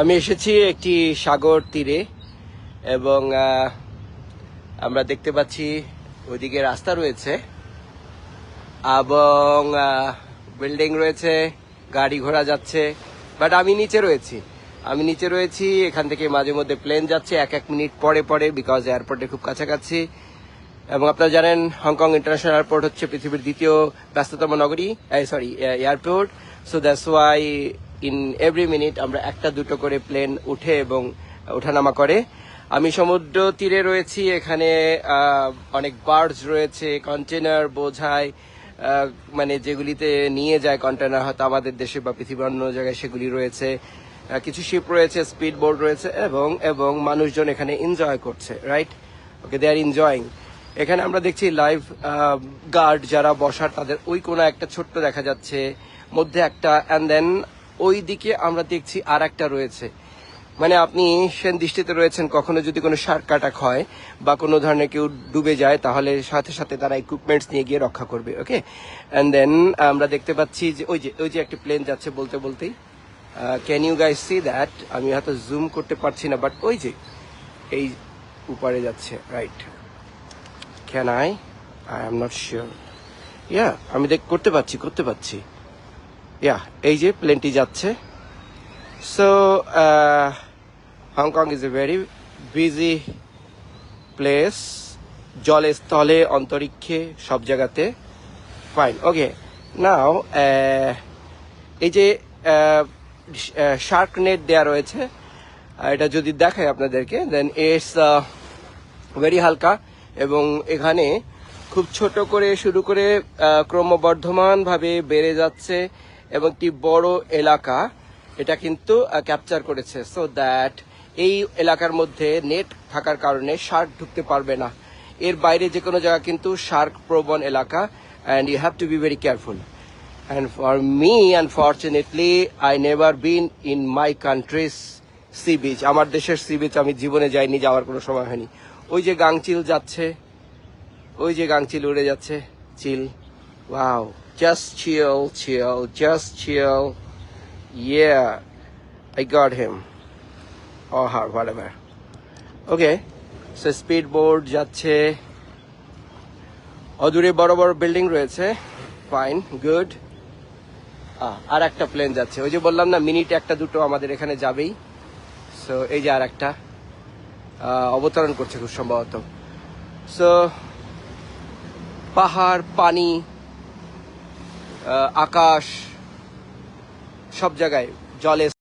আমি এসেছি একটি সাগর তীরে এবং আমরা দেখতে পাচ্ছি ওইদিকে রাস্তা রয়েছে এবং বিল্ডিং রয়েছে, গাড়ি ঘোড়া যাচ্ছে, বাট আমি নিচে রয়েছি। আমি নিচে রয়েছি, এখান থেকে মাঝে মধ্যে প্লেন যাচ্ছে, এক এক মিনিট পরে পরে বিকজ এয়ারপোর্টে খুব কাছাকাছি। এবং আপনারা জানেন হংকং ইন্টারন্যাশনাল এয়ারপোর্ট হচ্ছে পৃথিবীর দ্বিতীয় ব্যস্ততম নগরী sorry airport so that's why in every minute আমরা একটা দুটো করে প্লেন উঠে এবং ওঠানামা করে। আমি সমুদ্র তীরে রয়েছি, এখানে অনেক বার্ডস রয়েছে কন্টেনার বোঝায় মানে যেগুলিতে নিয়ে যায় কন্টেনার হয়তো আমাদের দেশে বা পৃথিবীর অন্য জায়গায় সেগুলি রয়েছে। কিছু শিপ রয়েছে, স্পিড বোর্ড রয়েছে, এবং এবং মানুষজন এখানে এনজয় করছে right okay they are enjoying এখানে আমরা দেখছি লাইভ গার্ড যারা বসার, তাদের ওই কোনো একটা ছোট্ট দেখা যাচ্ছে, মধ্যে একটা অ্যান্ড দেন ওই দিকে আমরা দেখছি আর একটা রয়েছে। মানে আপনি সেন দৃষ্টিতে রয়েছেন, কখনো যদি কোনো শার্ক অ্যাটাক হয় বা কোনো ধরনের কেউ ডুবে যায়, তাহলে সাথে সাথে তারা ইকুইপমেন্টস নিয়ে গিয়ে রক্ষা করবে ওকে অ্যান্ড দেন আমরা দেখতে পাচ্ছি যে, ওই যে ওই যে একটা প্লেন যাচ্ছে বলতে বলতেই। Can you guys see that আমি হয়তো জুম করতে পারছি না বাট ওই যে, এই উপরে যাচ্ছে right can I I am not sure yeah আমি দেখ, করতে পারছি করতে পারছি। ইয়া এই যে প্লেনটি যাচ্ছে। So Hong Kong is a very busy place জলে, স্থলে, অন্তরিক্ষে, সব জায়গাতে। ফাইন ওকে নাও এই যে শার্ক নেট দেওয়া রয়েছে এটা যদি দেখায় আপনাদেরকে দেন ইটস ভেরি হালকা এবং এখানে খুব ছোট করে, শুরু করে ক্রমবর্ধমানভাবে বেড়ে যাচ্ছে। এবং একটি বড় এলাকা এটা কিন্তু ক্যাপচার করেছে। সো দ্যাট এই এলাকার মধ্যে নেট থাকার কারণে শার্ক ঢুকতে পারবে না। এর বাইরে যে কোনো জায়গা কিন্তু শার্ক প্রবণ এলাকা and you have to be very careful and for me unfortunately, I never been in my country's sea beach আমার দেশের সি বিচ আমি জীবনে যাইনি যাওয়ার কোনো সময় হয়নি। ওই যে গাংচিল যাচ্ছে ওই যে গাংচিল উড়ে যাচ্ছে চিল। Wow just chill chill just chill yeah I got him or her whatever. So speed boat যাচ্ছে। অদূরে বড় বড় বিল্ডিং রয়েছে। ফাইন গুড আর একটা প্লেন যাচ্ছে। ওই যে বললাম না মিনিট একটা, দুটো আমাদের এখানে যাবেই। সো এই যে আর একটা। অবতরণ করছে খুব সম্ভবত। সো পাহাড়, পানি আকাশ সব জায়গায় জলে